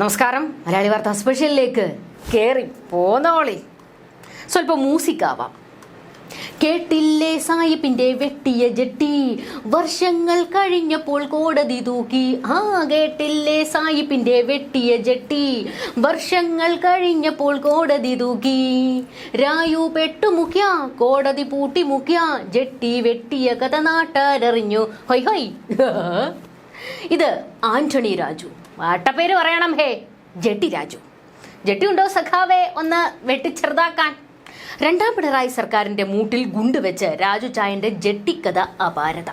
നമസ്കാരം. മലയാളി വാർത്ത സ്പെഷ്യലിലേക്ക് കേറി പോന്നോളി സ്വല്പം മൂസിക്കാവാം. കേട്ടില്ലേ സായിപ്പിന്റെ വെട്ടിയ ജട്ടി? വർഷങ്ങൾ കഴിഞ്ഞപ്പോൾ കോടതി തൂക്കി. ആ കേട്ടില്ലേ സായിപ്പിന്റെ വെട്ടിയ ജട്ടി? വർഷങ്ങൾ കഴിഞ്ഞപ്പോൾ കോടതി തൂക്കി. രായു പെട്ടുമുഖ്യ കോടതി പൂട്ടിമുക്കിയ ജട്ടി വെട്ടിയ കഥ നാട്ടാരറിഞ്ഞു. ഹൊയ് ഹൊയ്. ഇത് ആന്റണി രാജു. വാട്ടപ്പേര് പറയണം ഹേ. ജട്ടി രാജു. ജട്ടി ഉണ്ടോ സഖാവേ? ഒന്ന് വെട്ടിച്ചെറുതാക്കാൻ. രണ്ടാം പിണറായി സർക്കാരിന്റെ മൂട്ടിൽ ഗുണ്ടുവെച്ച് രാജു ചായന്റെ ജട്ടിക്കഥ അപാരത.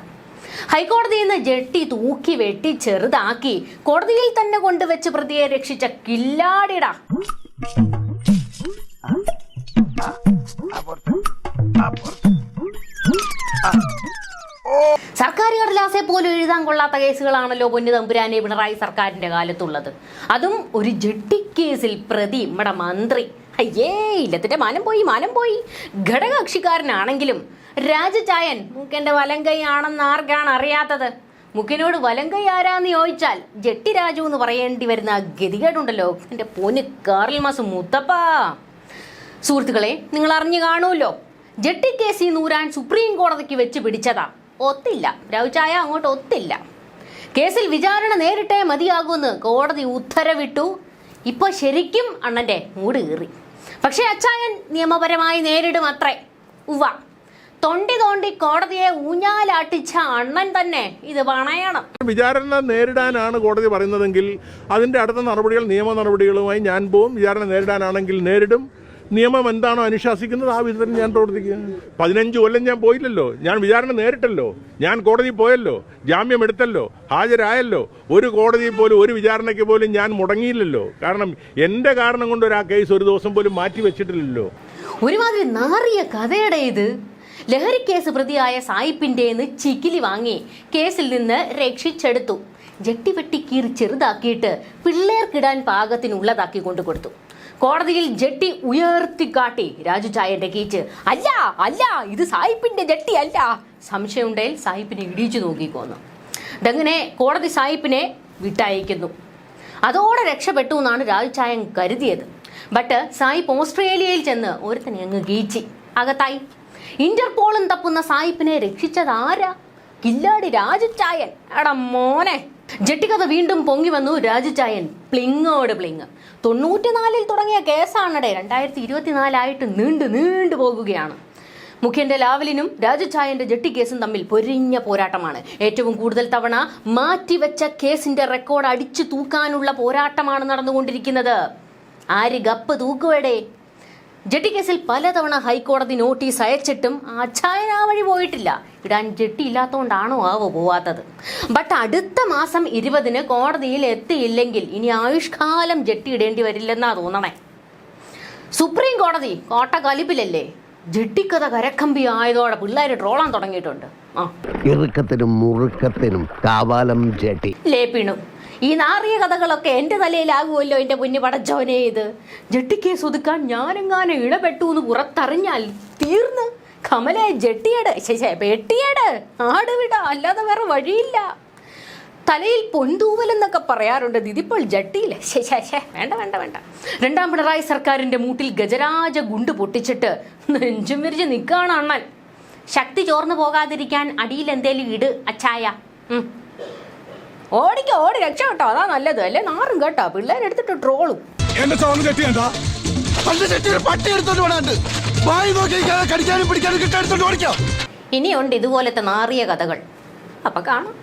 ഹൈക്കോടതിയിൽ നിന്ന് ജട്ടി തൂക്കി വെട്ടി ചെറുതാക്കി കോടതിയിൽ തന്നെ കൊണ്ടുവച്ച് പ്രതിയെ രക്ഷിച്ച കില്ലാടിട. സർക്കാർ കടലാസെ പോലും എഴുതാൻ കൊള്ളാത്ത കേസുകളാണല്ലോ പൊന്നു തമ്പുരാനെ പിണറായി സർക്കാരിന്റെ കാലത്തുള്ളത്. അതും ഒരു ജെട്ടി കേസിൽ പ്രതി നമ്മുടെ മന്ത്രി. അയ്യേ ഇല്ലത്തിന്റെ മാനം പോയി മാനം പോയി. ഘടകകക്ഷിക്കാരനാണെങ്കിലും രാജചായൻ മുക്കന്റെ വലങ്കൈ ആണെന്ന് ആർക്കാണ് അറിയാത്തത്? മുക്കിനോട് വലങ്കൈ ആരാന്ന് ചോദിച്ചാൽ ജെട്ടി രാജു എന്ന് പറയേണ്ടി വരുന്ന ഗതികേടുണ്ടല്ലോ. എന്റെ പൊന്ന് കാറിൽ മാസം മുത്തപ്പാ. സുഹൃത്തുക്കളെ നിങ്ങൾ അറിഞ്ഞു കാണുമല്ലോ. ജെട്ടി കേസ് ഈ നൂരാൻ സുപ്രീം കോടതിക്ക് വെച്ച് പിടിച്ചതാ. ഒത്തില്ല. രൗചായ അങ്ങോട്ട് ഒത്തില്ല. കേസിൽ വിചാരണ നേരിട്ടേ മതിയാകൂന്ന് കോടതി ഉത്തരവിട്ടു. ഇപ്പോൾ ശരിക്കും അണ്ണന്റെ മൂട് കീറി. പക്ഷേ അച്ചായൻ നിയമപരമായി നേരിടും അത്രേ ഉവ്വ. തൊണ്ടി തോണ്ടി കോടതിയെ ഊഞ്ഞാലാട്ടിച്ച അണ്ണൻ തന്നെ ഇത് പണയണം. വിചാരണ നേരിടാനാണ് കോടതി പറയുന്നതെങ്കിൽ അതിന്റെ അടുത്ത നടപടികൾ നിയമ നടപടികളുമായി ഞാൻ പോവും. വിചാരണ നേരിടാനാണെങ്കിൽ നേരിടും. നിയമം എന്താണോ അനുശാസിക്കുന്നത് ആ വിധത്തിൽ ഞാൻ പ്രവർത്തിക്കുക പതിനഞ്ച് കൊല്ലം ഞാൻ പോയില്ലല്ലോ. ഞാൻ വിചാരണ നേരിട്ടല്ലോ. ഞാൻ കോടതി പോയല്ലോ. ജാമ്യം എടുത്തല്ലോ. ഹാജരായല്ലോ. ഒരു കോടതി പോലും ഒരു വിചാരണയ്ക്ക് പോലും ഞാൻ മുടങ്ങിയില്ലല്ലോ. കാരണം എന്റെ കാരണം കൊണ്ട് ഒരു ആ കേസ് ഒരു ദിവസം പോലും മാറ്റി വെച്ചിട്ടില്ലല്ലോ. ഒരുമാതിരി നാറിയ കഥയുടെ ഇത്. കേസ് പ്രതിയായ സായിപ്പിന്റെ ചിക്കിലി വാങ്ങി കേസിൽ നിന്ന് രക്ഷിച്ചെടുത്തു. ജട്ടി കീറി ചെറുതാക്കിയിട്ട് പിള്ളേർക്കിടാൻ പാകത്തിനുള്ളതാക്കി കൊണ്ടു കൊടുത്തു കോടതിയിൽ ജട്ടി ഉയർത്തിക്കാട്ടി. രാജു ചായന്റെ കീച്ച് അല്ല അല്ല ഇത് സായിപ്പിന്റെ ജട്ടി അല്ല സംശയമുണ്ടെങ്കിൽ സായിപ്പിനെ ഇടിച്ചു നോക്കിക്കോന്നു. ഇതങ്ങനെ കോടതി സായിപ്പിനെ വിട്ടയക്കുന്നു. അതോടെ രക്ഷപ്പെട്ടു എന്നാണ് രാജു ചായൻ കരുതിയത്. ബട്ട് സായിപ്പ് ഓസ്ട്രേലിയയിൽ ചെന്ന് ഒരുത്തനെ അങ്ങ് കീച്ചി അകത്തായി. ഇന്റർപോളും തപ്പുന്ന സായിപ്പിനെ രക്ഷിച്ചത് ആരാ? കില്ലാടി രാജുചായൻ എടാ മോനെ. ജട്ടിക്കഥ വീണ്ടും പൊങ്ങി വന്നു രാജുചായൻ. പ്ലിങ്ങോട് പ്ലിങ് തൊണ്ണൂറ്റിനാലിൽ തുടങ്ങിയ കേസാണടെ. രണ്ടായിരത്തി ഇരുപത്തിനാലായിട്ട് നീണ്ടു നീണ്ടു പോകുകയാണ്. മുഖ്യന്റെ ലാവലിനും രാജചായന്റെ ജെട്ടി കേസും തമ്മിൽ പൊരിഞ്ഞ പോരാട്ടമാണ്. ഏറ്റവും കൂടുതൽ തവണ മാറ്റിവെച്ച കേസിന്റെ റെക്കോർഡ് അടിച്ചു തൂക്കാനുള്ള പോരാട്ടമാണ് നടന്നുകൊണ്ടിരിക്കുന്നത്. ആര് ഗപ്പ് തൂക്കുവേടേ? ജട്ടി കേസിൽ പലതവണ ഹൈക്കോടതി നോട്ടീസ് അയച്ചിട്ടും അച്ചായൻ ആ വഴി പോയിട്ടില്ല. ഇടാൻ ജെട്ടി ഇല്ലാത്തതുകൊണ്ടാണോ ആവോ പോവാത്തത്. ബട്ട് അടുത്ത മാസം ഇരുപതിന് കോടതിയിൽ എത്തിയില്ലെങ്കിൽ ഇനി ആയുഷ്കാലം ജെട്ടി ഇടേണ്ടി വരില്ലെന്നാ തോന്നണേ. സുപ്രീം കോടതി കോട്ട കലിപ്പിലല്ലേ? ജെട്ടിക്കഥ കരക്കമ്പി ആയതോടെ പിള്ളേർ ട്രോളാൻ തുടങ്ങിയിട്ടുണ്ട്. ഇറുക്കത്തിനും മുറുക്കത്തിനും കാവാലം ജട്ടി ലേപ്പിണു ഈ നാറിയ കഥകളൊക്കെ എന്റെ തലയിലാകുമല്ലോ എന്റെ മുന്നി പടച്ചോനെ ഇത്. ജട്ടിക്കേസ് ഒതുക്കാൻ ഞാനെങ്ങാനും ഇടപെട്ടു എന്ന് പുറത്തറിഞ്ഞാൽ തീർന്ന്. കമലെ ജട്ടിയട് പെട്ടിയട് ആടുവിട അല്ലാതെ വേറെ വഴിയില്ല. തലയിൽ പൊന്തൂവൽ എന്നൊക്കെ പറയാറുണ്ട് ഇതിപ്പോൾ ജട്ടിയില്ലേ? ശേ ശേ ശേ വേണ്ട വേണ്ട വേണ്ട. രണ്ടാം പിണറായി സർക്കാരിന്റെ മൂട്ടിൽ ഗജരാജ ഗുണ്ട് പൊട്ടിച്ചിട്ട് നെഞ്ചും വിരിച്ച് നിൽക്കുകയാണ് അണ്ണൻ. ശക്തി ചോർന്നു പോകാതിരിക്കാൻ അടിയിൽ എന്തേലും ഇട് അച്ചായ. ഓടിക്ക ഓടി കേട്ടോ അതാ നല്ലത്. അല്ലേ? നാറും കേട്ടോ. പിള്ളേരെടുത്തിട്ട് ട്രോളും. എന്റെ സൗണ്ട് തെറ്റിയാ പണ്ട് തെറ്റിയ പട്ടി എടുത്തോണ്ട് വേണാണ്ട് വായി നോക്കി കടിക്കാനും പിടിക്കാനും കിട്ടാൻ എടുത്തോണ്ട് ഓടിക്കാം. ഇനിയുണ്ട് ഇതുപോലത്തെ നാറിയ കഥകൾ. അപ്പൊ കാണാം.